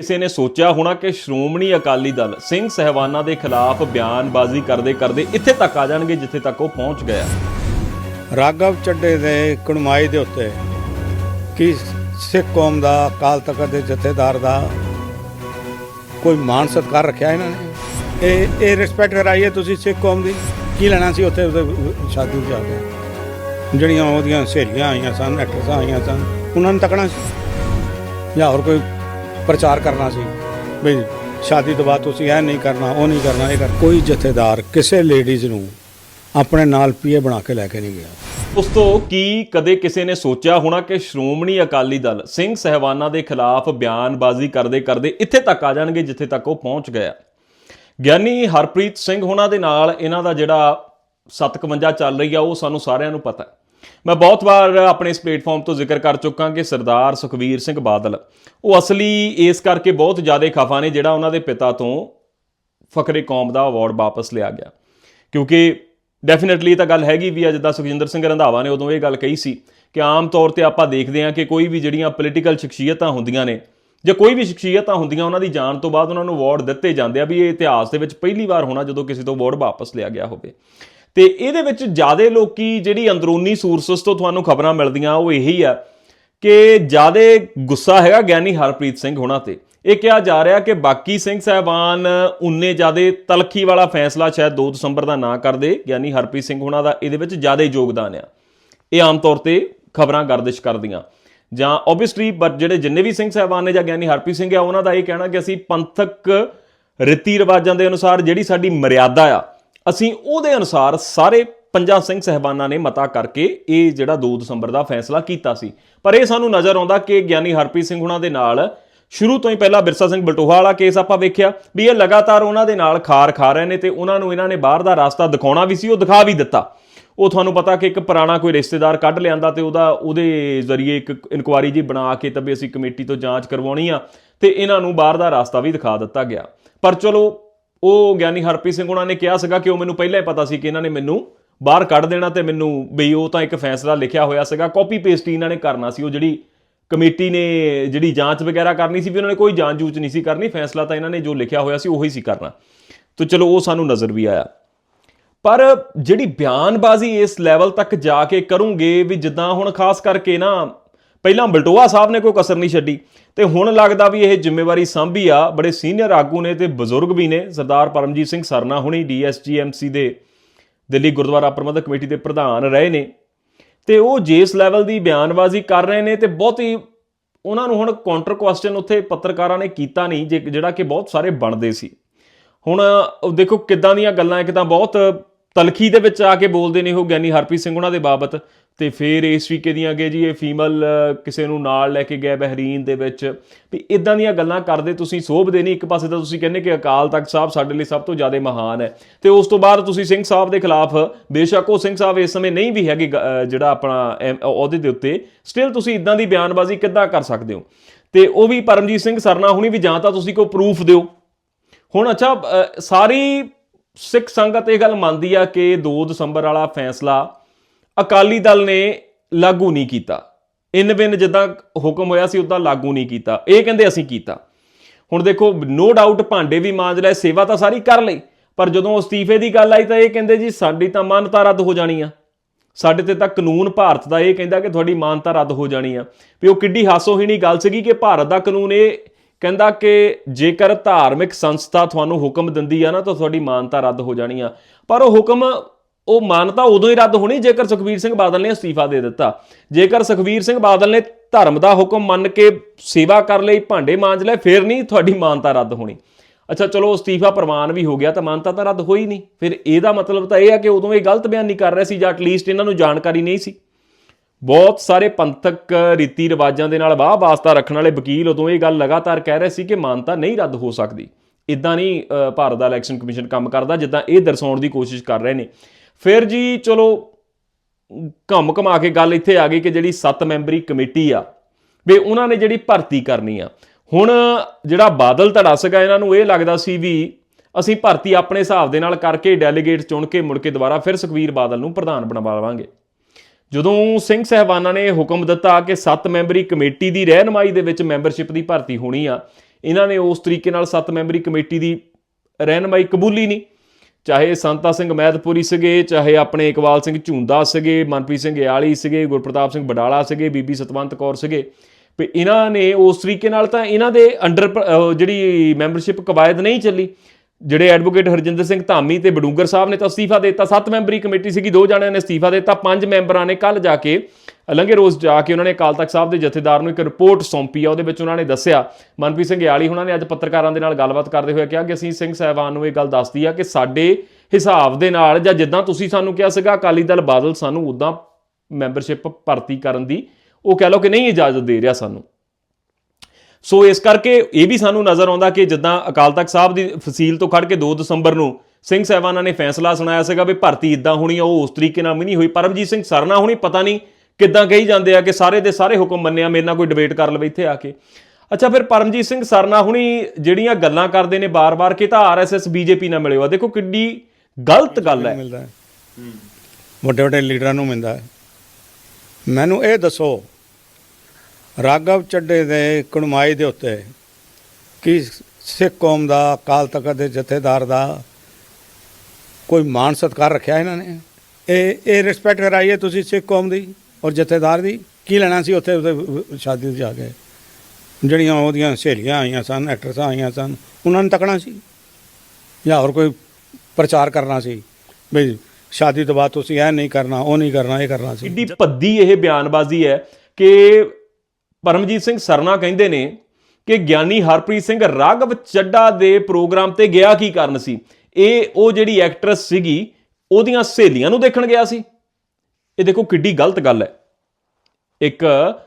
ਕਿਸੇ ਨੇ ਸੋਚਿਆ ਹੋਣਾ ਕਿ ਸ਼੍ਰੋਮਣੀ ਅਕਾਲੀ ਦਲ ਸਿੰਘ ਸਹਿਬਾਨਾਂ ਦੇ ਖਿਲਾਫ ਬਿਆਨਬਾਜ਼ੀ ਕਰਦੇ ਕਰਦੇ ਇੱਥੇ ਤੱਕ ਆ ਜਾਣਗੇ ਜਿੱਥੇ ਤੱਕ ਉਹ ਪਹੁੰਚ ਗਿਆ। ਰਾਘਵ ਚੱਡੇ ਦੇ ਕਣਮਾਈ ਦੇ ਉੱਤੇ ਕਿ ਸਿੱਖ ਕੌਮ ਦਾ ਅਕਾਲ ਤਖਤ ਦੇ ਜਥੇਦਾਰ ਦਾ ਕੋਈ ਮਾਣ ਸਤਿਕਾਰ ਰੱਖਿਆ ਇਹਨਾਂ ਨੇ? ਇਹ ਇਹ ਰਿਸਪੈਕਟ ਕਰਾਈਏ ਤੁਸੀਂ ਸਿੱਖ ਕੌਮ ਦੀ। ਕੀ ਲੈਣਾ ਸੀ ਉੱਥੇ ਉਹਦੇ ਸ਼ਾਦੀ ਜਾ ਕੇ? ਜਿਹੜੀਆਂ ਉਹਦੀਆਂ ਸਹੇਲੀਆਂ ਆਈਆਂ ਸਨ ਐਕਟਰਸਾਂ ਆਈਆਂ ਸਨ, ਉਹਨਾਂ ਨੂੰ ਤੱਕਣਾ ਸੀ? ਜਾਂ ਹੋਰ ਕੋਈ ਪ੍ਰਚਾਰ ਕਰਨਾ ਸੀ। ਵੀ ਸ਼ਾਦੀ ਤੋਂ ਬਾਅਦ ਤੁਸੀਂ ਇਹ ਨਹੀਂ ਕਰਨਾ ਉਹ ਨਹੀਂ ਕਰਨਾ ਇਹ ਕਰ। ਕੋਈ ਜਥੇਦਾਰ ਕਿਸੇ ਲੇਡੀਜ਼ ਨੂੰ ਆਪਣੇ ਨਾਲ ਪੀਏ ਬਣਾ ਕੇ ਲੈ ਕੇ ਨਹੀਂ ਗਿਆ। ਉਸ ਤੋਂ ਕੀ ਕਦੇ ਕਿਸੇ ਨੇ ਸੋਚਿਆ ਹੋਣਾ ਕਿ ਸ਼੍ਰੋਮਣੀ ਅਕਾਲੀ ਦਲ ਸਿੰਘ ਸਹਿਬਾਨਾਂ ਦੇ ਖਿਲਾਫ ਬਿਆਨਬਾਜ਼ੀ ਕਰਦੇ ਕਰਦੇ ਇੱਥੇ ਤੱਕ ਆ ਜਾਣਗੇ ਜਿੱਥੇ ਤੱਕ ਉਹ ਪਹੁੰਚ ਗਿਆ ਗਿਆਨੀ ਹਰਪ੍ਰੀਤ ਸਿੰਘ ਹੋਣਾ ਦੇ ਨਾਲ ਇਹਨਾਂ ਦਾ ਜਿਹੜਾ 57 ਚੱਲ ਰਹੀ ਆ ਉਹ ਸਾਨੂੰ ਸਾਰਿਆਂ ਨੂੰ ਪਤਾ ਹੈ। ਮੈਂ ਬਹੁਤ ਵਾਰ ਆਪਣੇ ਇਸ ਪਲੇਟਫਾਰਮ ਤੋਂ ਜ਼ਿਕਰ ਕਰ ਚੁੱਕਾ ਕਿ ਸਰਦਾਰ ਸੁਖਵੀਰ ਸਿੰਘ ਬਾਦਲ, ਉਹ ਅਸਲੀ ਇਸ ਕਰਕੇ ਬਹੁਤ ਜ਼ਿਆਦਾ ਖਫਾ ਨੇ ਜਿਹੜਾ ਉਹਨਾਂ ਦੇ ਪਿਤਾ ਤੋਂ ਫਕਰੇ ਕੌਮ ਦਾ ਅਵਾਰਡ ਵਾਪਸ ਲਿਆ ਗਿਆ। ਕਿਉਂਕਿ ਡੈਫੀਨਿਟਲੀ ਤਾਂ ਗੱਲ ਹੈਗੀ ਵੀ ਆ ਜਿੱਦਾਂ ਸੁਖਜਿੰਦਰ ਸਿੰਘ ਰੰਧਾਵਾ ਨੇ ਉਦੋਂ ਇਹ ਗੱਲ ਕਹੀ ਸੀ ਕਿ ਆਮ ਤੌਰ ਤੇ ਆਪਾਂ ਦੇਖਦੇ ਹਾਂ ਕਿ ਕੋਈ ਵੀ ਜਿਹੜੀਆਂ ਪੋਲੀਟੀਕਲ ਸ਼ਖਸੀਅਤਾਂ ਹੁੰਦੀਆਂ ਨੇ ਜਾਂ ਕੋਈ ਵੀ ਸ਼ਖਸੀਅਤਾਂ ਹੁੰਦੀਆਂ ਉਹਨਾਂ ਦੀ ਜਾਣ ਤੋਂ ਬਾਅਦ ਉਹਨਾਂ ਨੂੰ ਅਵਾਰਡ ਦਿੱਤੇ ਜਾਂਦੇ ਆ ਵੀ ਇਹ ਇਤਿਹਾਸ ਦੇ ਵਿੱਚ ਪਹਿਲੀ ਵਾਰ ਹੋਣਾ ਜਦੋਂ ਕਿਸੇ ਤੋਂ ਅਵਾਰਡ ਵਾਪਸ ਲਿਆ ਗਿਆ ਹੋਵੇ। ਤੇ ਇਹਦੇ ਵਿੱਚ ਜ਼ਿਆਦਾ ਲੋਕੀ ਜਿਹੜੀ ਅੰਦਰੂਨੀ ਸੋਰਸਸ ਤੋਂ ਤੁਹਾਨੂੰ ਖਬਰਾਂ ਮਿਲਦੀਆਂ, ਉਹ ਇਹੀ ਆ ਕਿ ਜ਼ਿਆਦਾ ਗੁੱਸਾ ਹੈਗਾ ਗਿਆਨੀ ਹਰਪ੍ਰੀਤ ਸਿੰਘ ਹੋਣਾ ਤੇ। ਇਹ ਕਿਹਾ ਜਾ ਰਿਹਾ ਕਿ ਬਾਕੀ ਸਿੰਘ ਸਾਹਿਬਾਨ ਉਨੇ ਜਿਆਦੇ ਤਲਖੀ ਵਾਲਾ ਫੈਸਲਾ ਸ਼ਾਇਦ 2 ਦਸੰਬਰ ਦਾ ਨਾ ਕਰਦੇ, ਗਿਆਨੀ ਹਰਪ੍ਰੀਤ ਸਿੰਘ ਹੋਣਾ ਦਾ ਇਹਦੇ ਵਿੱਚ ਜ਼ਿਆਦਾ ਯੋਗਦਾਨ ਆ। ਇਹ ਆਮ ਤੌਰ ਤੇ ਖਬਰਾਂ ਗਰਦਿਸ਼ ਕਰਦੀਆਂ। ਜਾਂ ਆਬਵੀਅਸਲੀ ਬਟ ਜਿਹੜੇ ਜਿੰਨੇ ਵੀ ਸਿੰਘ ਸਾਹਿਬਾਨ ਨੇ ਜਾਂ ਗਿਆਨੀ ਹਰਪ੍ਰੀਤ ਸਿੰਘ ਆ, ਉਹਨਾਂ ਦਾ ਇਹ ਕਹਿਣਾ ਕਿ ਅਸੀਂ ਪੰਥਕ ਰੀਤੀ ਰਿਵਾਜਾਂ ਦੇ ਅਨੁਸਾਰ ਜਿਹੜੀ ਸਾਡੀ ਮਰਿਆਦਾ ਆ ਅਸੀਂ ਉਹਦੇ ਅਨੁਸਾਰ ਸਾਰੇ ਪੰਜਾਂ ਸਿੰਘ ਸਹਿਬਾਨਾਂ ਨੇ ਮਤਾ ਕਰਕੇ ਇਹ ਜਿਹੜਾ 2 ਦਸੰਬਰ ਦਾ ਫੈਸਲਾ ਕੀਤਾ ਸੀ। ਪਰ ਇਹ ਸਾਨੂੰ ਨਜ਼ਰ ਆਉਂਦਾ ਕਿ ਗਿਆਨੀ ਹਰਪ੍ਰੀਤ ਸਿੰਘ ਹੁਣਾਂ ਦੇ ਨਾਲ ਸ਼ੁਰੂ ਤੋਂ ਹੀ ਪਹਿਲਾਂ ਬਿਰਸਾ ਸਿੰਘ ਬਲਟੋਹਾ ਵਾਲਾ ਕੇਸ ਆਪਾਂ ਵੇਖਿਆ ਵੀ ਇਹ ਲਗਾਤਾਰ ਉਹਨਾਂ ਦੇ ਨਾਲ ਖਾਰ ਖਾ ਰਹੇ ਨੇ ਤੇ ਉਹਨਾਂ ਨੂੰ ਇਹਨਾਂ ਨੇ ਬਾਹਰ ਦਾ ਰਸਤਾ ਦਿਖਾਉਣਾ ਵੀ ਸੀ, ਉਹ ਦਿਖਾ ਵੀ ਦਿੱਤਾ। ਉਹ ਤੁਹਾਨੂੰ ਪਤਾ ਕਿ ਇੱਕ ਪੁਰਾਣਾ ਕੋਈ ਰਿਸ਼ਤੇਦਾਰ ਕੱਢ ਲਿਆਂਦਾ ਤੇ ਉਹਦਾ ਉਹਦੇ ਜ਼ਰੀਏ ਇੱਕ ਇਨਕੁਆਰੀ ਜੀ ਬਣਾ ਕੇ ਤਾਂ ਵੀ ਅਸੀਂ ਕਮੇਟੀ ਤੋਂ ਜਾਂਚ ਕਰਵਾਉਣੀ ਆ ਤੇ ਇਹਨਾਂ ਨੂੰ ਬਾਹਰ ਦਾ ਰਸਤਾ ਵੀ ਦਿਖਾ ਦਿੱਤਾ ਗਿਆ। ਪਰ ਚਲੋ ਉਹ ਗਿਆਨੀ ਹਰਪ੍ਰੀਤ ਸਿੰਘ ਉਹਨਾਂ ਨੇ ਕਿਹਾ ਸੀਗਾ ਕਿ ਉਹ ਮੈਨੂੰ ਪਹਿਲਾਂ ਹੀ ਪਤਾ ਸੀ ਕਿ ਇਹਨਾਂ ਨੇ ਮੈਨੂੰ ਬਾਹਰ ਕੱਢ ਦੇਣਾ ਤੇ ਮੈਨੂੰ ਬਈ ਉਹ ਤਾਂ ਇੱਕ ਫੈਸਲਾ ਲਿਖਿਆ ਹੋਇਆ ਸੀਗਾ ਕਾਪੀ ਪੇਸਟ ਹੀ ਇਹਨਾਂ ਨੇ ਕਰਨਾ ਸੀ, ਉਹ ਜਿਹੜੀ ਕਮੇਟੀ ਨੇ ਜਿਹੜੀ ਜਾਂਚ ਵਗੈਰਾ ਕਰਨੀ ਸੀ ਵੀ ਉਹਨਾਂ ਨੇ ਕੋਈ ਜਾਂਚ ਜੂਚ ਨਹੀਂ ਸੀ ਕਰਨੀ, ਫੈਸਲਾ ਤਾਂ ਇਹਨਾਂ ਨੇ ਜੋ ਲਿਖਿਆ ਹੋਇਆ ਸੀ ਉਹੀ ਸੀ ਕਰਨਾ। ਤਾਂ ਚਲੋ ਉਹ ਸਾਨੂੰ ਨਜ਼ਰ ਵੀ ਆਇਆ। ਪਰ ਜਿਹੜੀ ਬਿਆਨਬਾਜ਼ੀ ਇਸ ਲੈਵਲ ਤੱਕ ਜਾ ਕੇ ਕਰੂੰਗੇ ਵੀ ਜਿੱਦਾਂ ਹੁਣ ਖਾਸ ਕਰਕੇ ਨਾ ਪਹਿਲਾਂ ਬਲਟੋਆ ਸਾਹਿਬ ਨੇ ਕੋਈ ਕਸਰ ਨਹੀਂ ਛੱਡੀ ਤੇ ਹੁਣ ਲੱਗਦਾ ਵੀ ਇਹ ਜ਼ਿੰਮੇਵਾਰੀ ਸੰਭੀ ਆ। ਬੜੇ ਸੀਨੀਅਰ ਆਗੂ ਨੇ ਤੇ ਬਜ਼ੁਰਗ ਵੀ ਨੇ। ਸਰਦਾਰ ਪਰਮਜੀਤ ਸਿੰਘ ਸਰਨਾ ਹੁਣੀ ਡੀਐਸਜੀਐਮਸੀ ਦੇ ਦਿੱਲੀ ਗੁਰਦੁਆਰਾ ਪ੍ਰਬੰਧਕ ਕਮੇਟੀ ਦੇ ਪ੍ਰਧਾਨ ਰਹੇ ਨੇ। ਤੇ ਉਹ ਜਿਸ ਲੈਵਲ ਦੀ ਬਿਆਨਬਾਜ਼ੀ ਕਰ ਰਹੇ ਨੇ ਤੇ ਬਹੁਤ ਹੀ ਉਹਨਾਂ ਨੂੰ ਹੁਣ ਕਾਊਂਟਰ ਕੁਐਸਚਨ ਉੱਥੇ ਪੱਤਰਕਾਰਾਂ ਨੇ ਕੀਤਾ ਨਹੀਂ, ਜੇ- ਜਿਹੜਾ ਕਿ ਬਹੁਤ ਸਾਰੇ ਬਣਦੇ ਸੀ। ਹੁਣ ਦੇਖੋ ਕਿੱਦਾਂ ਦੀਆਂ ਗੱਲਾਂ ਇੱਕ ਤਾਂ ਬਹੁਤ ਤਲਖੀ ਦੇ ਵਿੱਚ ਆ ਕੇ ਬੋਲਦੇ ਨੇ ਉਹ ਗਿਆਨੀ ਹਰਪ੍ਰੀਤ ਸਿੰਘ ਉਹਨਾਂ ਦੇ ਬਾਬਤ। ਤੇ ਫਿਰ ਇਸ ਤਰੀਕੇ ਦੀਆਂ ਅੱਗੇ ਜੀ ਇਹ ਫੀਮਲ ਕਿਸੇ ਨੂੰ ਨਾਲ ਲੈ ਕੇ ਗਿਆ ਬਹਿਰੀਨ ਦੇ ਵਿੱਚ। ਵੀ ਇਦਾਂ ਦੀਆਂ ਗੱਲਾਂ ਕਰਦੇ ਤੁਸੀਂ ਸੋਭਦੇ ਨਹੀਂ, ਇੱਕ ਪਾਸੇ ਤਾਂ ਤੁਸੀਂ ਕਹਿੰਦੇ ਕਿ ਅਕਾਲ ਤਖਤ ਸਾਹਿਬ ਸਾਡੇ ਲਈ ਸਭ ਤੋਂ ਜ਼ਿਆਦਾ ਮਹਾਨ ਹੈ। ਤੇ ਉਸ ਤੋਂ ਬਾਅਦ ਤੁਸੀਂ ਸਿੰਘ ਸਾਹਿਬ ਦੇ ਖਿਲਾਫ, ਬੇਸ਼ੱਕ ਉਹ ਸਿੰਘ ਸਾਹਿਬ ਇਸ ਸਮੇਂ ਨਹੀਂ ਵੀ ਹੈਗੇ, ਗ- ਜਿਹੜਾ ਆਪਣਾ, ਐਮ- ਅਹੁਦੇ ਦੇ ਉੱਤੇ ਸਟਿਲ ਤੁਸੀਂ ਇਦਾਂ ਦੀ ਬਿਆਨਬਾਜ਼ੀ ਕਿੱਦਾਂ ਕਰ ਸਕਦੇ ਹੋ? ਤੇ ਉਹ ਵੀ ਪਰਮਜੀਤ ਸਿੰਘ ਸਰਨਾ ਹੁਣੀ ਵੀ ਜਾਂ ਤਾਂ ਤੁਸੀਂ ਕੋਈ ਪ੍ਰੂਫ ਦਿਓ। ਹੁਣ ਅੱਛਾ ਸਾਰੀ ਸਿੱਖ ਸੰਗਤ ਇਹ ਗੱਲ ਮੰਨਦੀ ਆ ਕਿ 2 ਦਸੰਬਰ ਵਾਲਾ ਫੈਸਲਾ ਅਕਾਲੀ ਦਲ ਨੇ ਲਾਗੂ ਨਹੀਂ ਕੀਤਾ। ਇਨ ਬਿਨ ਜਿੱਦਾਂ ਹੁਕਮ ਹੋਇਆ ਸੀ, ਉਦਾਂ ਲਾਗੂ ਨਹੀਂ ਕੀਤਾ। ਇਹ ਕਹਿੰਦੇ ਅਸੀਂ ਕੀਤਾ। ਹੁਣ ਦੇਖੋ ਨੋ ਡਾਊਟ ਭਾਂਡੇ ਵੀ ਮਾਂਜ ਲਏ, ਸੇਵਾ ਤਾਂ ਸਾਰੀ ਕਰ ਲਈ। ਪਰ ਜਦੋਂ ਅਸਤੀਫੇ ਦੀ ਗੱਲ ਆਈ ਤਾਂ ਇਹ ਕਹਿੰਦੇ ਜੀ, ਸਾਡੀ ਤਾਂ ਮਾਨਤਾ ਰੱਦ ਹੋ ਜਾਣੀ ਆ। ਸਾਡੇ ਤੇ ਤਾਂ ਕਾਨੂੰਨ ਭਾਰਤ ਦਾ ਇਹ ਕਹਿੰਦਾ ਕਿ ਤੁਹਾਡੀ ਮਾਨਤਾ ਰੱਦ ਹੋ ਜਾਣੀ ਆ। ਵੀ ਉਹ ਕਿੱਡੀ ਹਾਸੋਹੀਣੀ ਗੱਲ ਸੀਗੀ ਕਿ ਭਾਰਤ ਦਾ ਕਾਨੂੰਨ ਇਹ ਕਹਿੰਦਾ ਕਿ ਜੇਕਰ ਧਾਰਮਿਕ ਸੰਸਥਾ ਤੁਹਾਨੂੰ ਹੁਕਮ ਦਿੰਦੀ ਆ ਨਾ, ਤਾਂ ਤੁਹਾਡੀ ਮਾਨਤਾ ਰੱਦ ਹੋ ਜਾਣੀ ਆ। ਪਰ ਉਹ ਹੁਕਮ ਉਹ ਮਾਨਤਾ ਉਦੋਂ ਹੀ ਰੱਦ ਹੋਣੀ ਜੇਕਰ ਸੁਖਬੀਰ ਸਿੰਘ ਬਾਦਲ ਨੇ ਅਸਤੀਫਾ ਦੇ ਦਿੱਤਾ। ਜੇਕਰ ਸੁਖਬੀਰ ਸਿੰਘ ਬਾਦਲ ਨੇ ਧਰਮ ਦਾ ਹੁਕਮ ਮੰਨ ਕੇ ਸੇਵਾ ਕਰ ਲਈ, ਭਾਂਡੇ ਮਾਂਜ ਲਏ, ਫਿਰ ਨਹੀਂ ਤੁਹਾਡੀ ਮਾਨਤਾ ਰੱਦ ਹੋਣੀ। ਅੱਛਾ, ਚਲੋ ਅਸਤੀਫਾ ਪ੍ਰਵਾਨ ਵੀ ਹੋ ਗਿਆ ਤਾਂ ਮਾਨਤਾ ਤਾਂ ਰੱਦ ਹੋਈ ਨਹੀਂ। ਫਿਰ ਇਹਦਾ ਮਤਲਬ ਤਾਂ ਇਹ ਆ ਕਿ ਉਦੋਂ ਇਹ ਗਲਤ ਬਿਆਨ ਨਹੀਂ ਕਰ ਰਿਹਾ ਸੀ ਜਾਂ ਐਟਲੀਸਟ ਇਹਨਾਂ ਨੂੰ ਜਾਣਕਾਰੀ ਨਹੀਂ ਸੀ। ਬਹੁਤ ਸਾਰੇ ਪੰਥਕ ਰੀਤੀ ਰਿਵਾਜਾਂ ਦੇ ਨਾਲ ਵਾਹ ਵਾਸਤਾ ਰੱਖਣ ਵਾਲੇ ਵਕੀਲ ਉਦੋਂ ਇਹ ਗੱਲ ਲਗਾਤਾਰ ਕਹਿ ਰਹੇ ਸੀ ਕਿ ਮਾਨਤਾ ਨਹੀਂ ਰੱਦ ਹੋ ਸਕਦੀ। ਇਦਾਂ ਨਹੀਂ ਭਾਰਤ ਦਾ ਇਲੈਕਸ਼ਨ ਕਮਿਸ਼ਨ ਕੰਮ ਕਰਦਾ ਜਿੱਦਾਂ ਇਹ ਦਰਸਾਉਣ ਦੀ ਕੋਸ਼ਿਸ਼ ਕਰ ਰਹੇ ਨੇ। ਫਿਰ ਜੀ ਚਲੋ, ਘੁੰਮ ਘਮਾ ਕੇ ਗੱਲ ਇੱਥੇ ਆ ਗਈ ਕਿ ਜਿਹੜੀ 7 ਮੈਂਬਰੀ ਕਮੇਟੀ ਆ, ਵੀ ਉਹਨਾਂ ਨੇ ਜਿਹੜੀ ਭਰਤੀ ਕਰਨੀ ਆ। ਹੁਣ ਜਿਹੜਾ ਬਾਦਲ ਧੜਾ ਸੀਗਾ, ਇਹਨਾਂ ਨੂੰ ਇਹ ਲੱਗਦਾ ਸੀ ਵੀ ਅਸੀਂ ਭਰਤੀ ਆਪਣੇ ਹਿਸਾਬ ਦੇ ਨਾਲ ਕਰਕੇ ਡੈਲੀਗੇਟ ਚੁਣ ਕੇ ਮੁੜ ਕੇ ਦੁਬਾਰਾ ਫਿਰ ਸੁਖਵੀਰ ਬਾਦਲ ਨੂੰ ਪ੍ਰਧਾਨ ਬਣਵਾ ਲਵਾਂਗੇ ਜਦੋਂ ਸਿੰਘ ਸਹਿਬਾਨਾਂ ਨੇ ਹੁਕਮ ਦਿੱਤਾ ਕਿ 7 ਮੈਂਬਰੀ ਕਮੇਟੀ ਦੀ ਰਹਿਨਮਾਈ ਦੇ ਵਿੱਚ ਮੈਂਬਰਸ਼ਿਪ ਦੀ ਭਰਤੀ ਹੋਣੀ ਆ, ਇਹਨਾਂ ਨੇ ਉਸ ਤਰੀਕੇ ਨਾਲ 7 ਮੈਂਬਰੀ ਕਮੇਟੀ ਦੀ ਰਹਿਨਮਾਈ ਕਬੂਲੀ ਨਹੀਂ ਚਾਹੇ ਸੰਤਾ ਸਿੰਘ ਮਹਿਦਪੁਰੀ ਸੀਗੇ, ਚਾਹੇ ਆਪਣੇ ਇਕਬਾਲ ਸਿੰਘ ਝੁੰਦਾ ਸੀਗੇ, ਮਨਪ੍ਰੀਤ ਸਿੰਘ ਯਾਲੀ ਸੀਗੇ, ਗੁਰਪ੍ਰਤਾਪ ਸਿੰਘ ਬਡਾਲਾ ਸੀਗੇ, ਬੀਬੀ ਸਤਵੰਤ ਕੌਰ ਸੀਗੇ, ਵੀ ਇਹਨਾਂ ਨੇ ਉਸ ਤਰੀਕੇ ਨਾਲ ਤਾਂ ਇਹਨਾਂ ਦੇ ਅੰਡਰ ਜਿਹੜੀ ਮੈਂਬਰਸ਼ਿਪ ਕਵਾਇਦ ਨਹੀਂ ਚੱਲੀ। ਜਿਹੜੇ ਐਡਵੋਕੇਟ ਹਰਜਿੰਦਰ ਸਿੰਘ ਧਾਮੀ ਤੇ ਬਡੂੰਗਰ ਸਾਹਿਬ ਨੇ ਤਾਂ ਅਸਤੀਫਾ ਦੇ ਦਿੱਤਾ, ਸੱਤ ਮੈਂਬਰੀ ਕਮੇਟੀ ਸੀਗੀ, ਦੋ ਜਣਿਆਂ ਨੇ ਅਸਤੀਫਾ ਦਿੱਤਾ, ਪੰਜ ਮੈਂਬਰਾਂ ਨੇ ਕੱਲ ਜਾ ਕੇ ਲੰਘੇ ਰੋਜ਼ ਜਾ ਕੇ ਉਹਨਾਂ ਨੇ ਅਕਾਲ ਤਖਤ ਸਾਹਿਬ ਦੇ ਜਥੇਦਾਰ ਨੂੰ ਇੱਕ ਰਿਪੋਰਟ ਸੌਂਪੀ ਆ, ਉਹਦੇ ਵਿੱਚ ਉਹਨਾਂ ਨੇ ਦੱਸਿਆ, ਮਨਪ੍ਰੀਤ ਸਿੰਘ ਯਾਲੀ ਉਹਨਾਂ ਨੇ ਅੱਜ ਪੱਤਰਕਾਰਾਂ ਦੇ ਨਾਲ ਗੱਲਬਾਤ ਕਰਦੇ ਹੋਏ ਕਿਹਾ ਕਿ ਅਸੀਂ ਸਿੰਘ ਸਾਹਿਬਾਨ ਨੂੰ ਇਹ ਗੱਲ ਦੱਸਦੀ ਆ ਕਿ ਸਾਡੇ ਹਿਸਾਬ ਦੇ ਨਾਲ ਜਾਂ ਜਿੱਦਾਂ ਤੁਸੀਂ ਸਾਨੂੰ ਕਿਹਾ ਸੀਗਾ, ਅਕਾਲੀ ਦਲ ਬਾਦਲ ਸਾਨੂੰ ਉਦਾਂ ਮੈਂਬਰਸ਼ਿਪ ਭਰਤੀ ਕਰਨ ਦੀ, ਉਹ ਕਹਿ ਲਓ ਕਿ ਨਹੀਂ ਇਜਾਜ਼ਤ ਦੇ ਰਿਹਾ ਸਾਨੂੰ। ਸੋ ਇਸ ਕਰਕੇ ਇਹ ਵੀ ਸਾਨੂੰ ਨਜ਼ਰ ਆਉਂਦਾ ਕਿ ਜਿੱਦਾਂ ਅਕਾਲ ਤਖਤ ਸਾਹਿਬ ਦੀ ਫਸੀਲ ਤੋਂ ਖੜ ਕੇ 2 ਦਸੰਬਰ ਨੂੰ ਸਿੰਘ ਸਾਹਿਬਾਨਾਂ ਨੇ ਫੈਸਲਾ ਸੁਣਾਇਆ ਸੀਗਾ ਵੀ ਭਰਤੀ ਇਦਾਂ ਹੋਣੀ ਆ ਉਹ ਉਸ ਤਰੀਕੇ ਨਾਲ ਵੀ ਨਹੀਂ ਹੋਈ। ਪਰਮਜੀਤ ਸਿੰਘ ਸਰਨਾ ਹੋਣੀ ਪਤਾ ਨਹੀਂ ਕਿੱਦਾਂ ਕਹੀ ਜਾਂਦੇ ਆ ਕਿ ਸਾਰੇ ਦੇ ਸਾਰੇ ਹੁਕਮ ਮੰਨਿਆ ਮੇਰੇ ਨਾਲ ਕੋਈ ਡਿਬੇਟ ਕਰ ਲਵੇ ਇੱਥੇ ਆ ਕੇ। ਅੱਛਾ ਫਿਰ ਪਰਮਜੀਤ ਸਿੰਘ ਸਰਨਾ ਹੁਣੀ ਜਿਹੜੀਆਂ ਗੱਲਾਂ ਕਰਦੇ ਨੇ ਬਾਰ-ਬਾਰ ਕਿ ਤਾਂ ਆਰਐਸਐਸ ਬੀਜੇਪੀ ਨਾਲ ਮਿਲਿਓ ਆ ਦੇਖੋ ਕਿੱਡੀ ਗਲਤ ਗੱਲ ਹੈ। ਮਿਲਦਾ ਹੈ। ਵੱਡੇ ਵੱਡੇ ਲੀਡਰਾਂ ਨੂੰ ਮਿਲਦਾ ਹੈ। ਮੈਨੂੰ ਇਹ ਦੱਸੋ ਰਾਗਵ ਚੱਡੇ ਦੇ ਕਣਮਾਈ ਦੇ ਉੱਤੇ ਕੀ ਸਿੱਖ ਕੌਮ ਦਾ, ਅਕਾਲ ਤਖਤ ਦੇ ਜਥੇਦਾਰ ਦਾ ਕੋਈ ਮਾਣ ਸਤਿਕਾਰ ਰੱਖਿਆ ਇਹਨਾਂ ਨੇ? ਇਹ ਇਹ ਰਿਸਪੈਕਟ ਕਰਾਈਏ ਤੁਸੀਂ ਸਿੱਖ ਕੌਮ ਦੀ ਔਰ ਜਥੇਦਾਰ ਦੀ? ਕੀ ਲੈਣਾ ਸੀ ਉੱਥੇ ਉੱਥੇ ਸ਼ਾਦੀ 'ਚ ਜਾ ਕੇ? ਜਿਹੜੀਆਂ ਉਹਦੀਆਂ ਸਹੇਲੀਆਂ ਆਈਆਂ ਸਨ ਐਕਟਰਸਾਂ ਆਈਆਂ ਸਨ, ਉਹਨਾਂ ਨੂੰ ਤੱਕਣਾ ਸੀ? ਜਾਂ ਹੋਰ ਕੋਈ ਪ੍ਰਚਾਰ ਕਰਨਾ ਸੀ? ਵੀ ਸ਼ਾਦੀ ਤੋਂ ਬਾਅਦ ਤੁਸੀਂ ਇਹ ਨਹੀਂ ਕਰਨਾ, ਉਹ ਨਹੀਂ ਕਰਨਾ, ਇਹ ਕਰਨਾ ਸੀ? ਕਿੱਡੀ ਭੱਦੀ ਇਹ ਬਿਆਨਬਾਜ਼ੀ ਹੈ ਕਿ ਪਰਮਜੀਤ ਸਿੰਘ ਸਰਨਾ ਕਹਿੰਦੇ ਨੇ ਕਿ ਗਿਆਨੀ ਹਰਪ੍ਰੀਤ ਸਿੰਘ ਰਾਘਵ ਚੱਡਾ ਦੇ ਪ੍ਰੋਗਰਾਮ ਤੇ ਗਿਆ ਕੀ ਕਾਰਨ ਸੀ? ਇਹ ਉਹ ਜਿਹੜੀ ਐਕਟਰੈਸ ਸੀਗੀ, ਉਹਦੀਆਂ ਸਹੇਲੀਆਂ ਨੂੰ ਦੇਖਣ ਗਿਆ ਸੀ। ਇਹ ਦੇਖੋ ਕਿੱਡੀ ਗਲਤ ਗੱਲ ਹੈ। ਇੱਕ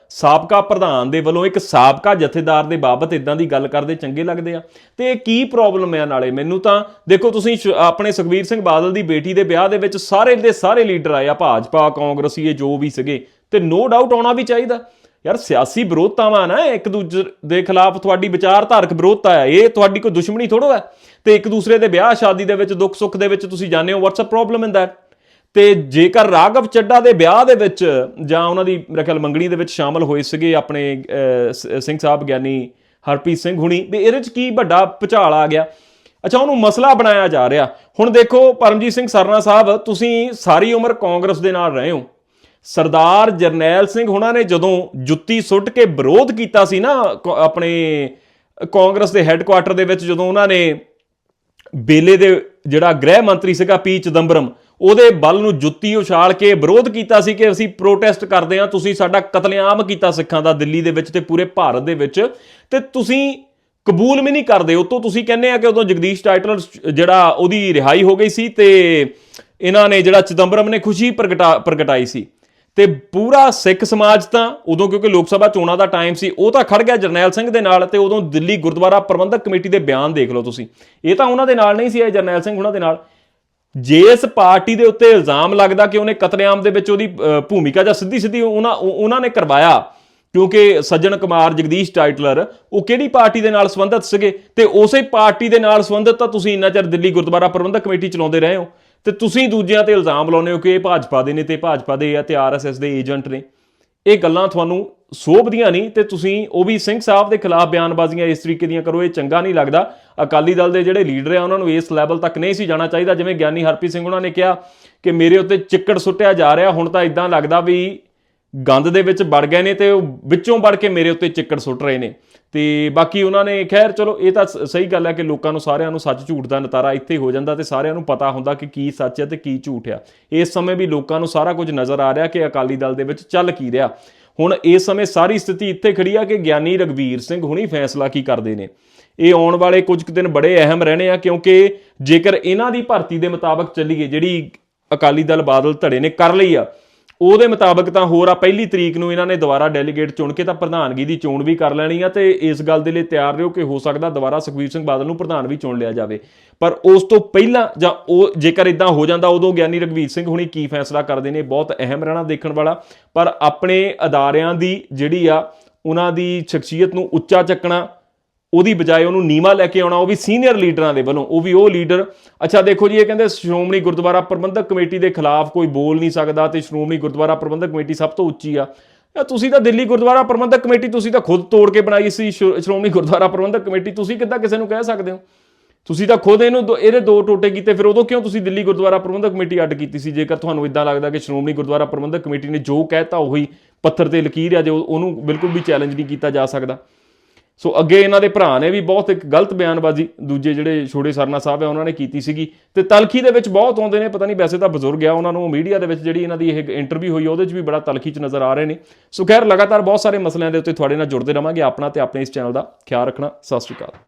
ਸਾਬਕਾ ਪ੍ਰਧਾਨ ਦੇ ਵੱਲੋਂ ਇੱਕ ਸਾਬਕਾ ਜਥੇਦਾਰ ਦੇ ਬਾਬਤ ਇਦਾਂ ਦੀ ਗੱਲ ਕਰਦੇ ਚੰਗੇ ਲੱਗਦੇ ਆ। ਤੇ ਇਹ ਕੀ ਪ੍ਰੋਬਲਮ ਹੈ ਨਾਲੇ? ਮੈਨੂੰ ਤਾਂ ਦੇਖੋ ਤੁਸੀਂ ਸ਼- ਆਪਣੇ ਸੁਖਬੀਰ ਸਿੰਘ ਬਾਦਲ ਦੀ ਬੇਟੀ ਦੇ ਵਿਆਹ ਦੇ ਵਿੱਚ ਸਾਰੇ ਦੇ ਸਾਰੇ ਲੀਡਰ ਆਏ ਆ, ਭਾਜਪਾ, ਕਾਂਗਰਸੀ, ਇਹ ਜੋ ਵੀ ਸੀਗੇ, ਤੇ ਨੋ ਡਾਊਟ ਆਉਣਾ ਵੀ ਚਾਹੀਦਾ। ਯਾਰ ਸਿਆਸੀ ਵਿਰੋਧਤਾਵਾਂ ਨਾ, ਇੱਕ ਦੂਜੇ ਦੇ ਖਿਲਾਫ ਤੁਹਾਡੀ ਵਿਚਾਰਧਾਰਕ ਵਿਰੋਧਤਾ ਹੈ ਇਹ ਤੁਹਾਡੀ ਕੋਈ ਦੁਸ਼ਮਣੀ ਥੋੜੋ ਹੈ ਤੇ ਇੱਕ ਦੂਸਰੇ ਦੇ ਵਿਆਹ ਸ਼ਾਦੀ ਦੇ ਵਿੱਚ, ਦੁੱਖ ਸੁੱਖ ਦੇ ਵਿੱਚ ਤੁਸੀਂ ਜਾਣਦੇ ਹੋ what's a problem in that ਤੇ ਜੇਕਰ ਰਾਘਵ ਚੱਡਾ ਦੇ ਵਿਆਹ ਦੇ ਵਿੱਚ ਜਾਂ ਉਹਨਾਂ ਦੀ ਮੇਰੇ ਖਿਆਲ ਮੰਗਣੀ ਦੇ ਵਿੱਚ ਸ਼ਾਮਲ ਹੋਏ ਸੀਗੇ ਆਪਣੇ ਸਿੰਘ ਸਾਹਿਬ ਗਿਆਨੀ ਹਰਪ੍ਰੀਤ ਸਿੰਘ ਹੁਣੀ, ਵੀ ਇਹਦੇ ਵਿੱਚ ਕੀ ਵੱਡਾ ਭੁਚਾਲ ਆ ਗਿਆ। ਅੱਛਾ, ਉਹਨੂੰ ਮਸਲਾ ਬਣਾਇਆ ਜਾ ਰਿਹਾ। ਹੁਣ ਦੇਖੋ ਪਰਮਜੀਤ ਸਿੰਘ ਸਰਨਾ ਸਾਹਿਬ, ਤੁਸੀਂ ਸਾਰੀ ਉਮਰ ਕਾਂਗਰਸ ਦੇ ਨਾਲ ਰਹੇ ਹੋ। ਸਰਦਾਰ ਜਰਨੈਲ ਸਿੰਘ ਹੁਣਾਂ ਨੇ ਜਦੋਂ ਜੁੱਤੀ ਸੁੱਟ ਕੇ ਵਿਰੋਧ ਕੀਤਾ ਸੀ ਨਾ, ਕ- ਆਪਣੇ ਕਾਂਗਰਸ ਦੇ ਹੈੱਡਕੁਆਟਰ ਦੇ ਵਿੱਚ ਜਦੋਂ ਉਹਨਾਂ ਨੇ ਬੇਲੇ ਦੇ ਜਿਹੜਾ ਗ੍ਰਹਿ ਮੰਤਰੀ ਸੀਗਾ ਪੀ ਚਦੰਬਰਮ, ਉਹਦੇ ਬਲ ਨੂੰ ਜੁੱਤੀ ਉਛਾਲ ਕੇ ਵਿਰੋਧ ਕੀਤਾ ਸੀ ਕਿ ਅਸੀਂ ਪ੍ਰੋਟੈਸਟ ਕਰਦੇ ਹਾਂ, ਤੁਸੀਂ ਸਾਡਾ ਕਤਲੇਆਮ ਕੀਤਾ ਸਿੱਖਾਂ ਦਾ ਦਿੱਲੀ ਦੇ ਵਿੱਚ ਤੇ ਪੂਰੇ ਭਾਰਤ ਦੇ ਵਿੱਚ, ਤੇ ਤੁਸੀਂ ਕਬੂਲ ਵੀ ਨਹੀਂ ਕਰਦੇ। ਉਤੋਂ ਤੁਸੀਂ ਕਹਿੰਦੇ ਆ ਕਿ ਉਦੋਂ ਜਗਦੀਸ਼ ਟਾਈਟਲਰ ਜਿਹੜਾ ਉਹਦੀ ਰਿਹਾਈ ਹੋ ਗਈ ਸੀ ਤੇ ਇਹਨਾਂ ਨੇ ਜਿਹੜਾ ਚਿਦੰਬਰਮ ਨੇ ਖੁਸ਼ੀ ਪ੍ਰਗਟਾ, ਪ੍ਰਗਟਾਈ ਸੀ। ਤੇ ਪੂਰਾ ਸਿੱਖ ਸਮਾਜ ਤਾਂ ਉਦੋਂ ਕਿਉਂਕਿ ਲੋਕ ਸਭਾ ਚੋਣਾਂ ਦਾ ਟਾਈਮ ਸੀ, ਉਹ ਤਾਂ ਖੜ ਗਿਆ ਜਰਨੈਲ ਸਿੰਘ ਦੇ ਨਾਲ ਤੇ ਉਦੋਂ ਦਿੱਲੀ ਗੁਰਦੁਆਰਾ ਪ੍ਰਬੰਧਕ ਕਮੇਟੀ ਦੇ ਬਿਆਨ ਦੇਖ ਲਓ ਤੁਸੀਂ। ਇਹ ਤਾਂ ਉਹਨਾਂ ਦੇ ਨਾਲ ਨਹੀਂ ਸੀ ਇਹ ਜਰਨੈਲ ਸਿੰਘ ਉਹਨਾਂ ਦੇ ਨਾਲ। ਜੇ ਇਸ ਪਾਰਟੀ ਦੇ ਉੱਤੇ ਇਲਜ਼ਾਮ ਲੱਗਦਾ ਕਿ ਉਹਨੇ ਕਤਲੇਆਮ ਦੇ ਵਿੱਚ ਉਹਦੀ ਭੂਮਿਕਾ ਜਾਂ ਸਿੱਧੀ ਸਿੱਧੀ ਉਹਨਾਂ ਉਹਨਾਂ ਨੇ ਕਰਵਾਇਆ, ਕਿਉਂਕਿ ਸੱਜਣ ਕੁਮਾਰ, ਜਗਦੀਸ਼ ਟਾਈਟਲਰ, ਉਹ ਕਿਹੜੀ ਪਾਰਟੀ ਦੇ ਨਾਲ ਸੰਬੰਧਿਤ ਸੀਗੇ? ਤੇ ਉਸੇ ਪਾਰਟੀ ਦੇ ਨਾਲ ਸੰਬੰਧਿਤ ਤਾਂ ਤੁਸੀਂ ਇੰਨਾ ਚਿਰ ਦਿੱਲੀ ਗੁਰਦੁਆਰਾ ਪ੍ਰਬੰਧਕ ਕਮੇਟੀ ਚਲਾਉਂਦੇ ਰਹੇ ਹੋ। ਤੇ ਤੁਸੀਂ ਦੂਜਿਆਂ ਤੇ ਇਲਜ਼ਾਮ ਲਾਉਂਦੇ ਹੋ ਕਿ ਇਹ ਭਾਜਪਾ ਦੇ ਨੇ ਤੇ ਭਾਜਪਾ ਦੇ ਆ ਤੇ ਆਰਐਸਐਸ ਦੇ ਏਜੰਟ ਨੇ। ਇਹ ਗੱਲਾਂ ਤੁਹਾਨੂੰ ਸੋਭਦੀਆਂ ਨਹੀਂ ਤੇ ਤੁਸੀਂ ਉਹ ਵੀ ਸਿੰਘ ਸਾਹਿਬ ਦੇ ਖਿਲਾਫ ਬਿਆਨਬਾਜ਼ੀਆਂ ਇਸ ਤਰੀਕੇ ਦੀਆਂ ਕਰੋ, ਇਹ ਚੰਗਾ ਨਹੀਂ ਲੱਗਦਾ। ਅਕਾਲੀ ਦਲ ਦੇ ਜਿਹੜੇ ਲੀਡਰ ਆ, ਉਹਨਾਂ ਨੂੰ ਇਸ ਲੈਵਲ ਤੱਕ ਨਹੀਂ ਸੀ ਜਾਣਾ ਚਾਹੀਦਾ। ਜਿਵੇਂ ਗਿਆਨੀ ਹਰਪ੍ਰੀਤ ਸਿੰਘ ਉਹਨਾਂ ਨੇ ਕਿਹਾ ਕਿ ਮੇਰੇ ਉੱਤੇ ਚਿੱਕੜ ਸੁੱਟਿਆ ਜਾ ਰਿਹਾ, ਹੁਣ ਤਾਂ ਇਦਾਂ ਲੱਗਦਾ ਵੀ ਗੰਦ ਦੇ ਵਿੱਚ ਵੜ ਗਏ ਨੇ ਤੇ ਉਹ ਵਿੱਚੋਂ ਵੜ ਕੇ ਮੇਰੇ ਉੱਤੇ ਚਿੱਕੜ ਸੁੱਟ ਰਹੇ ਨੇ। ਤੇ ਬਾਕੀ ਉਹਨਾਂ ਨੇ, ਖੈਰ ਚਲੋ, ਇਹ ਤਾਂ ਸਹੀ ਗੱਲ ਹੈ ਕਿ ਲੋਕਾਂ ਨੂੰ ਸਾਰਿਆਂ ਨੂੰ ਸੱਚ ਝੂਠ ਦਾ ਨਤਾਰਾ ਇੱਥੇ ਹੋ ਜਾਂਦਾ ਤੇ ਸਾਰਿਆਂ ਨੂੰ ਪਤਾ ਹੁੰਦਾ ਕਿ ਕੀ ਸੱਚ ਹੈ ਤੇ ਕੀ ਝੂਠ ਆ। ਇਸ ਸਮੇਂ ਵੀ ਲੋਕਾਂ ਨੂੰ ਸਾਰਾ ਕੁਝ ਨਜ਼ਰ ਆ ਰਿਹਾ ਕਿ ਅਕਾਲੀ ਦਲ ਦੇ ਵਿੱਚ ਚੱਲ ਕੀ ਰਿਹਾ। ਹੁਣ ਇਸ ਸਮੇਂ ਸਾਰੀ ਸਥਿਤੀ ਇੱਥੇ ਖੜੀ ਆ ਕਿ ਗਿਆਨੀ ਰਗਵੀਰ ਸਿੰਘ ਹੁਣੀ ਫੈਸਲਾ ਕੀ ਕਰਦੇ ਨੇ। ਇਹ ਆਉਣ ਵਾਲੇ ਕੁਝ ਕੁ ਦਿਨ ਬੜੇ ਅਹਿਮ ਰਹਿਣੇ ਆ ਕਿਉਂਕਿ ਜੇਕਰ ਇਹਨਾਂ ਦੀ ਭਰਤੀ ਦੇ ਮੁਤਾਬਕ ਚੱਲੀਏ, ਜਿਹੜੀ ਅਕਾਲੀ ਦਲ ਬਾਦਲ ਧੜੇ ਨੇ, ਕਰ ਲਈ ਆ ਉਹਦੇ ਮੁਤਾਬਕ ਤਾਂ ਹੋਰ ਆ, ਪਹਿਲੀ ਤਰੀਕ ਨੂੰ ਇਹਨਾਂ ਨੇ ਦੁਬਾਰਾ ਡੈਲੀਗੇਟ ਚੁਣ ਕੇ ਤਾਂ ਪ੍ਰਧਾਨਗੀ ਦੀ ਚੋਣ ਵੀ ਕਰ ਲੈਣੀ ਆ ਤੇ ਇਸ ਗੱਲ ਦੇ ਲਈ ਤਿਆਰ ਰਹੋ ਕਿ ਹੋ ਸਕਦਾ ਦੁਬਾਰਾ ਸੁਖਬੀਰ ਸਿੰਘ ਬਾਦਲ ਨੂੰ ਪ੍ਰਧਾਨ ਵੀ ਚੁਣ ਲਿਆ ਜਾਵੇ। ਪਰ ਉਸ ਤੋਂ ਪਹਿਲਾਂ ਜਾਂ ਉਹ ਜੇਕਰ ਇਦਾਂ ਹੋ ਜਾਂਦਾ, ਉਦੋਂ ਗਿਆਨੀ ਰਗਵੀਰ ਸਿੰਘ ਹੁਣੀ ਕੀ ਫੈਸਲਾ ਕਰਦੇ ਨੇ, ਬਹੁਤ ਅਹਿਮ ਰਹਿਣਾ ਦੇਖਣ ਵਾਲਾ। ਪਰ ਆਪਣੇ ਅਦਾਰਿਆਂ ਦੀ ਜਿਹੜੀ ਆ, ਉਹਨਾਂ ਦੀ ਸ਼ਖਸੀਅਤ ਨੂੰ ਉੱਚਾ ਚੱਕਣਾ ਉਹਦੀ ਬਜਾਏ ਉਹਨੂੰ ਨੀਵਾ ਲੈ ਕੇ ਆਉਣਾ, ਉਹ ਵੀ ਸੀਨੀਅਰ ਲੀਡਰਾਂ ਦੇ ਵੱਲੋਂ, ਉਹ ਵੀ ਉਹ ਲੀਡਰ ਅੱਛਾ, ਦੇਖੋ ਜੀ, ਇਹ ਕਹਿੰਦੇ ਸ਼੍ਰੋਮਣੀ ਗੁਰਦੁਆਰਾ ਪ੍ਰਬੰਧਕ ਕਮੇਟੀ ਦੇ ਖਿਲਾਫ ਕੋਈ ਬੋਲ ਨਹੀਂ ਸਕਦਾ ਤੇ ਸ਼੍ਰੋਮਣੀ ਗੁਰਦੁਆਰਾ ਪ੍ਰਬੰਧਕ ਕਮੇਟੀ ਸਭ ਤੋਂ ਉੱਚੀ ਆ। ਤੁਸੀਂ ਤਾਂ ਦਿੱਲੀ ਗੁਰਦੁਆਰਾ ਪ੍ਰਬੰਧਕ ਕਮੇਟੀ, ਤੁਸੀਂ ਤਾਂ ਖੁਦ ਤੋੜ ਕੇ ਬਣਾਈ ਸੀ ਸ਼੍ਰੋ- ਸ਼੍ਰੋਮਣੀ ਗੁਰਦੁਆਰਾ ਪ੍ਰਬੰਧਕ ਕਮੇਟੀ, ਤੁਸੀਂ ਕਿੱਦਾਂ ਕਿਸੇ ਨੂੰ ਕਹਿ ਸਕਦੇ ਹੋ? ਤੁਸੀਂ ਤਾਂ ਖੁਦ ਇਹਨੂੰ ਦੋ- ਇਹਦੇ ਦੋ ਟੋਟੇ ਕੀਤੇ, ਫਿਰ ਉਦੋਂ ਕਿਉਂ ਤੁਸੀਂ ਦਿੱਲੀ ਗੁਰਦੁਆਰਾ ਪ੍ਰਬੰਧਕ ਕਮੇਟੀ ਅੱਡ ਕੀਤੀ ਸੀ? ਜੇਕਰ ਤੁਹਾਨੂੰ ਇਦਾਂ ਲੱਗਦਾ ਕਿ ਸ਼੍ਰੋਮਣੀ ਗੁਰਦੁਆਰਾ ਪ੍ਰਬੰਧਕ ਕਮੇਟੀ ਨੇ ਜੋ ਕਹਿਤਾ, ਉਹੀ ਪੱਥਰ ਤੇ ਲਕੀਰ ਆ, ਜੇ ਉਹਨੂੰ ਬਿਲਕੁਲ ਵੀ ਚੈਲੰਜ ਨਹੀਂ ਕੀਤਾ ਜਾ ਸਕਦਾ। ਸੋ ਅੱਗੇ ਇਹਨਾਂ ਦੇ ਭਰਾ ਨੇ ਵੀ ਬਹੁਤ ਇੱਕ ਗਲਤ ਬਿਆਨਬਾਜ਼ੀ ਦੂਜੇ ਜਿਹੜੇ ਛੋੜੇ ਸਰਨਾ ਸਾਹਿਬ ਆ, ਉਹਨਾਂ ਨੇ ਕੀਤੀ ਸੀਗੀ। ਤੇ ਤਲਖੀ ਦੇ ਵਿੱਚ ਬਹੁਤ ਆਉਂਦੇ ਨੇ, ਪਤਾ ਨਹੀਂ ਵੈਸੇ ਤਾਂ ਬਜ਼ੁਰਗ ਆ, ਉਹਨਾਂ ਨੂੰ ਮੀਡੀਆ ਦੇ ਵਿੱਚ ਜਿਹੜੀ ਇਹਨਾਂ ਦੀ ਇਹ ਇੰਟਰਵਿਊ ਹੋਈ, ਉਹਦੇ 'ਚ ਵੀ ਬੜਾ ਤਲਖੀ 'ਚ ਨਜ਼ਰ ਆ ਰਹੇ ਨੇ। ਸੋ ਖੈਰ, ਲਗਾਤਾਰ ਬਹੁਤ ਸਾਰੇ ਮਸਲਿਆਂ ਦੇ ਉੱਤੇ ਤੁਹਾਡੇ ਨਾਲ ਜੁੜਦੇ ਰਵਾਂਗੇ। ਆਪਣਾ ਤੇ ਆਪਣੇ ਇਸ ਚੈਨਲ ਦਾ ਖਿਆਲ ਰੱਖਣਾ। ਸਤਿ ਸ਼੍ਰੀ ਅਕਾਲ।